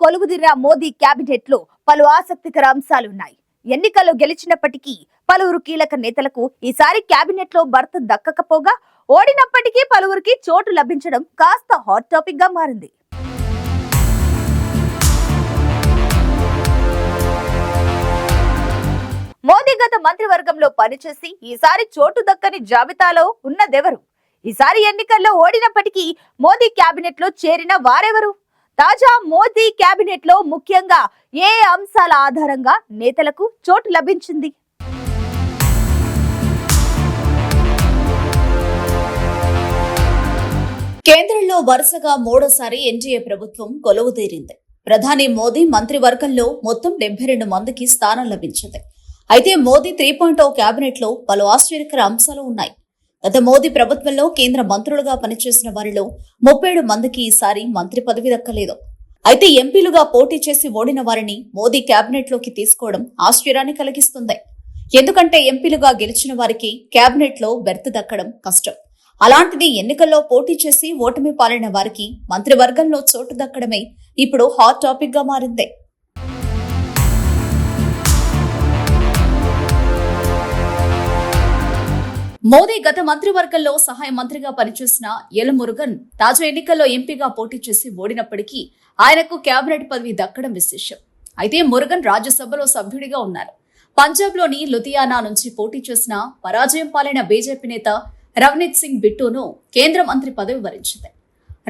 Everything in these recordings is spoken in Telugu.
కొలువుదిరిన మోదీ కేబినెట్లో పలు ఆసక్తికర అంశాలున్నాయి. ఎన్నికల్లో గెలిచినప్పటికీ పలువురు కీలక నేతలకు ఈసారి కేబినెట్లో భర్త దక్కకపోగా ఓడినప్పటికీ పలువురికి చోటు లభించడం కాస్త హాట్ టాపిక్గా మారింది. మోదీ గత మంత్రివర్గంలో పనిచేసి ఈసారి చోటు దక్కని జాబితాలో ఉన్నదెవరు? ఈసారి ఎన్నికల్లో ఓడినప్పటికీ మోదీ కేబినెట్లో చేరిన వారెవరు? తాజా మోదీ కేబినెట్లో ముఖ్యంగా ఏ అంశాల ఆధారంగా నేతలకు చోటు లభించింది? కేంద్రంలో వరుసగా మూడోసారి ఎన్డీఏ ప్రభుత్వం కొలువు తీరింది. ప్రధాని మోదీ మంత్రివర్గంలో మొత్తం డెబ్బై రెండు మందికి స్థానం లభించింది. అయితే మోదీ త్రీ పాయింట్ ఓ కేబినెట్లో పలు ఆశ్చర్యకర అంశాలు ఉన్నాయి. గత మోదీ ప్రభుత్వంలో కేంద్ర మంత్రులుగా పనిచేసిన వారిలో ముప్పై ఏడు మందికి ఈసారి మంత్రి పదవి దక్కలేదు. అయితే ఎంపీలుగా పోటీ చేసి ఓడిన వారిని మోదీ కేబినెట్లోకి తీసుకోవడం ఆశ్చర్యాన్ని కలిగిస్తుంది. ఎందుకంటే ఎంపీలుగా గెలిచిన వారికి కేబినెట్లో బెర్త్ దక్కడం కష్టం. అలాంటిది ఎన్నికల్లో పోటీ చేసి ఓటమి పాలైన వారికి మంత్రివర్గంలో చోటు దక్కడమే ఇప్పుడు హాట్ టాపిక్గా మారింది. మోదీ గత మంత్రివర్గంలో సహాయ మంత్రిగా పనిచేసిన ఎల్ మురుగన్ తాజా ఎన్నికల్లో ఎంపీగా పోటీ చేసి ఓడినప్పటికీ ఆయనకు కేబినెట్ పదవి దక్కడం విశేషం. అయితే మురుగన్ రాజ్యసభలో సభ్యుడిగా ఉన్నారు. పంజాబ్లోని లుధియానా నుంచి పోటీ చేసిన పరాజయం పాలైన బీజేపీ నేత రవనీత్ సింగ్ బిట్టును కేంద్ర మంత్రి పదవి వరించింది.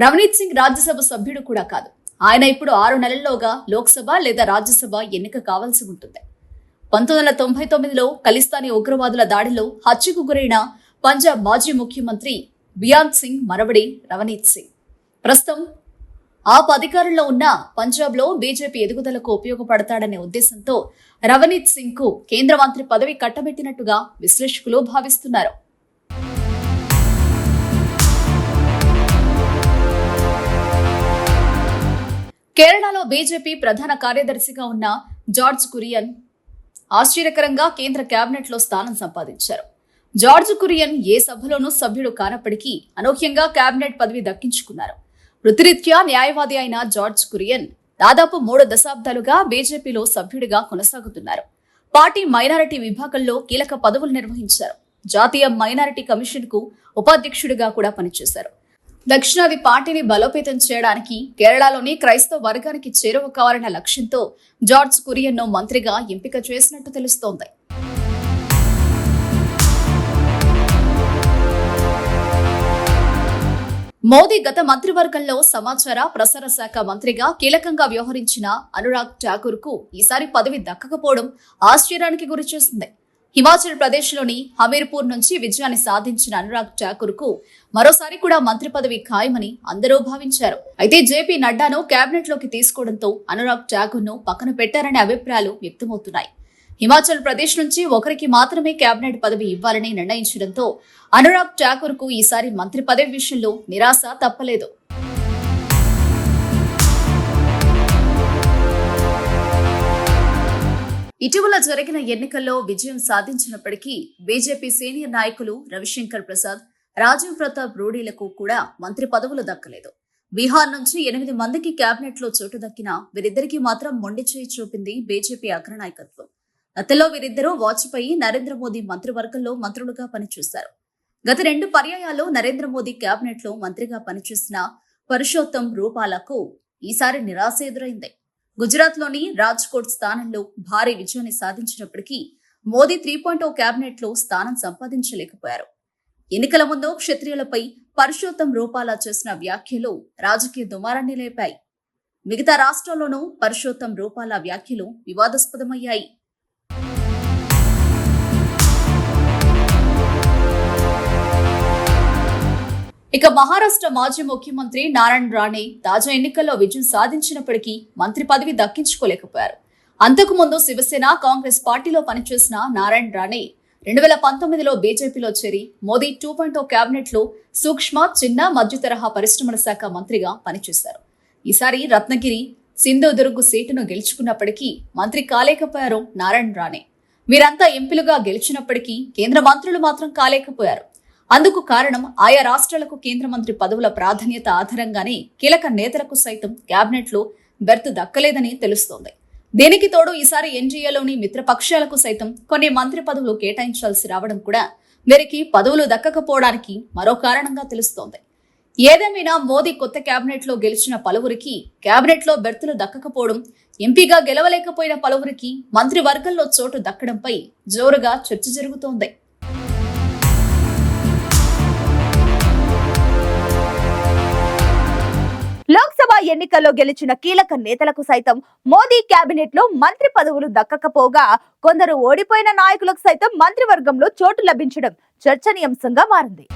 రవనీత్ సింగ్ రాజ్యసభ సభ్యుడు కూడా కాదు. ఆయన ఇప్పుడు ఆరు నెలల్లోగా లోక్సభ లేదా రాజ్యసభ ఎన్నిక కావాల్సి ఉంటుంది. పంతొమ్మిది వందల తొంభై తొమ్మిదిలో ఖలిస్తానీ ఉగ్రవాదుల దాడిలో హత్యకు గురైన పంజాబ్ మాజీ ముఖ్యమంత్రి బియాంత్ సింగ్ మరవడి రవనీత్ సింగ్. ప్రస్తుతం ఆప్ అధికారంలో ఉన్న పంజాబ్లో బీజేపీ ఎదుగుదలకు ఉపయోగపడతాడనే ఉద్దేశంతో రవనీత్ సింగ్కు కేంద్ర మంత్రి పదవి కట్టబెట్టినట్టుగా విశ్లేషకులు భావిస్తున్నారు. కేరళలో బీజేపీ ప్రధాన కార్యదర్శిగా ఉన్న జార్జ్ కురియన్ ఆశ్చర్యకరంగా కేంద్ర కేబినెట్లో స్థానం సంపాదించారు. జార్జ్ కురియన్ ఏ సభలోనూ సభ్యుడు కానప్పటికీ అనూహ్యంగా కేబినెట్ పదవి దక్కించుకున్నారు. వృత్తిరీత్యా న్యాయవాది అయిన జార్జ్ కురియన్ దాదాపు మూడు దశాబ్దాలుగా బీజేపీలో సభ్యుడిగా కొనసాగుతున్నారు. పార్టీ మైనారిటీ విభాగంలో కీలక పదవులు నిర్వహించారు. జాతీయ మైనారిటీ కమిషన్కు ఉపాధ్యక్షుడిగా కూడా పనిచేశారు. దక్షిణాది పార్టీని బలోపేతం చేయడానికి కేరళలోని క్రైస్తవ వర్గానికి చేరువ కావాలన్న లక్ష్యంతో జార్జ్ కురియన్ను మంత్రిగా ఎంపిక చేసినట్టు తెలుస్తోంది. మోదీ గత మంత్రివర్గంలో సమాచార ప్రసార శాఖ మంత్రిగా కీలకంగా వ్యవహరించిన అనురాగ్ ఠాకూర్కు ఈసారి పదవి దక్కకపోవడం ఆశ్చర్యానికి గురిచేసింది. హిమాచల్ ప్రదేశ్లోని హమీర్పూర్ నుంచి విజయాన్ని సాధించిన అనురాగ్ ఠాకూర్కు మరోసారి కూడా మంత్రి పదవి ఖాయమని అందరూ భావించారు. అయితే జేపీ నడ్డాను కేబినెట్లోకి తీసుకోవడంతో అనురాగ్ ఠాకూర్ను పక్కన పెట్టారనే అభిప్రాయాలు వ్యక్తమవుతున్నాయి. హిమాచల్ ప్రదేశ్ నుంచి ఒకరికి మాత్రమే కేబినెట్ పదవి ఇవ్వాలని నిర్ణయించడంతో అనురాగ్ ఠాకూర్కు ఈసారి మంత్రి పదవి విషయంలో నిరాశ తప్పలేదు. ఇటీవల జరిగిన ఎన్నికల్లో విజయం సాధించినప్పటికీ బీజేపీ సీనియర్ నాయకులు రవిశంకర్ ప్రసాద్ రాజీవ్ ప్రతాప్ రూడీలకు కూడా మంత్రి పదవులు దక్కలేదు. బీహార్ నుంచి ఎనిమిది మందికి కేబినెట్లో చోటు దక్కిన వీరిద్దరికీ మాత్రం మొండి చేయి చూపింది బీజేపీ అగ్రనాయకత్వం. గతంలో వీరిద్దరూ వాజ్పేయి నరేంద్ర మోదీ మంత్రివర్గంలో మంత్రులుగా పనిచేశారు. గత రెండు పర్యాయాల్లో నరేంద్ర మోదీ కేబినెట్లో మంత్రిగా పనిచేసిన పరుషోత్తం రూపాలకు ఈసారి నిరాశ ఎదురైంది. గుజరాత్లోని రాజ్కోట్ స్థానంలో భారీ విజయాన్ని సాధించినప్పటికీ మోదీ త్రీ పాయింట్ ఓ క్యాబినెట్లో లో స్థానం సంపాదించలేకపోయారు. ఎన్నికల ముందు క్షత్రియులపై పరుషోత్తం రూపాల చేసిన వ్యాఖ్యలు రాజకీయ దుమారాన్ని లేపాయి. మిగతా రాష్ట్రాల్లోనూ పరుషోత్తం రూపాల వ్యాఖ్యలు వివాదాస్పదమయ్యాయి. ఇక మహారాష్ట్ర మాజీ ముఖ్యమంత్రి నారాయణ రాణే తాజా ఎన్నికల్లో విజయం సాధించినప్పటికీ మంత్రి పదవి దక్కించుకోలేకపోయారు. అంతకుముందు శివసేన కాంగ్రెస్ పార్టీలో పనిచేసిన నారాయణ రాణే రెండు వేల పంతొమ్మిదిలో బీజేపీలో చేరి మోదీ టూ పాయింట్ కేబినెట్లో సూక్ష్మ చిన్న మధ్య తరహా పరిశ్రమల శాఖ మంత్రిగా పనిచేశారు. ఈసారి రత్నగిరి సింధుదుర్గ్ సీటును గెలుచుకున్నప్పటికీ మంత్రి కాలేకపోయారు నారాయణ రాణే. వీరంతా ఎంపీలుగా గెలిచినప్పటికీ కేంద్ర మంత్రులు మాత్రం కాలేకపోయారు. అందుకు కారణం ఆయా రాష్ట్రాలకు కేంద్ర మంత్రి పదవుల ప్రాధాన్యత ఆధారంగానే కీలక నేతలకు సైతం క్యాబినెట్లో లో బెర్త్ దక్కలేదని తెలుస్తోంది. దీనికి తోడు ఈసారి ఎన్డీఏలోని మిత్రపక్షాలకు సైతం కొన్ని మంత్రి పదవులు కేటాయించాల్సి రావడం కూడా వీరికి పదవులు దక్కకపోవడానికి మరో కారణంగా తెలుస్తోంది. ఏదేమైనా మోదీ కొత్త కేబినెట్లో గెలిచిన పలువురికి కేబినెట్లో బెర్తులు దక్కకపోవడం ఎంపీగా గెలవలేకపోయిన పలువురికి మంత్రివర్గంలో చోటు దక్కడంపై జోరుగా చర్చ జరుగుతోంది. ఎన్నికల్లో గెలిచిన కీలక నేతలకు సైతం మోదీ కేబినెట్లో మంత్రి పదవులు దక్కకపోగా కొందరు ఓడిపోయిన నాయకులకు సైతం మంత్రివర్గంలో చోటు లభించడం చర్చనీయాంశంగా మారింది.